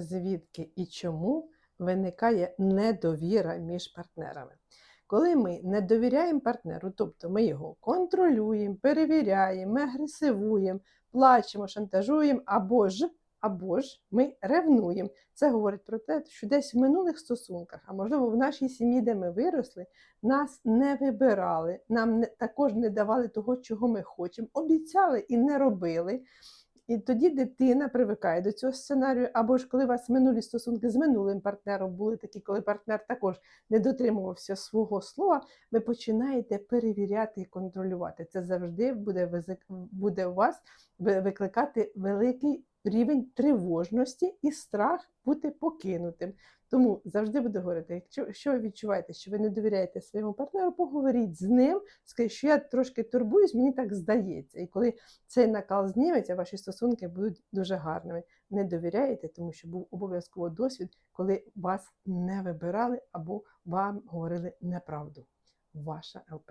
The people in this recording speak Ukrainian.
звідки і чому виникає недовіра між партнерами. Коли ми не довіряємо партнеру, тобто ми його контролюємо, перевіряємо, агресивуємо, плачемо, шантажуємо або ж, або ж ми ревнуємо. Це говорить про те, що десь в минулих стосунках, а можливо в нашій сім'ї, де ми виросли, нас не вибирали, нам не, також не давали того, чого ми хочемо, обіцяли і не робили. І тоді дитина привикає до цього сценарію, або ж коли у вас минулі стосунки з минулим партнером були такі, коли партнер також не дотримувався свого слова, ви починаєте перевіряти і контролювати. Це завжди буде, буде у вас ви- викликати великий рівень тривожності і страх бути покинутим. Тому завжди буду говорити, якщо, ви відчуваєте, що ви не довіряєте своєму партнеру, поговоріть з ним, скажіть, що я трошки турбуюсь, мені так здається. І коли цей накал зніметься, ваші стосунки будуть дуже гарними. Не довіряєте, тому що був обов'язково досвід, коли вас не вибирали або вам говорили неправду. Ваша ЛП.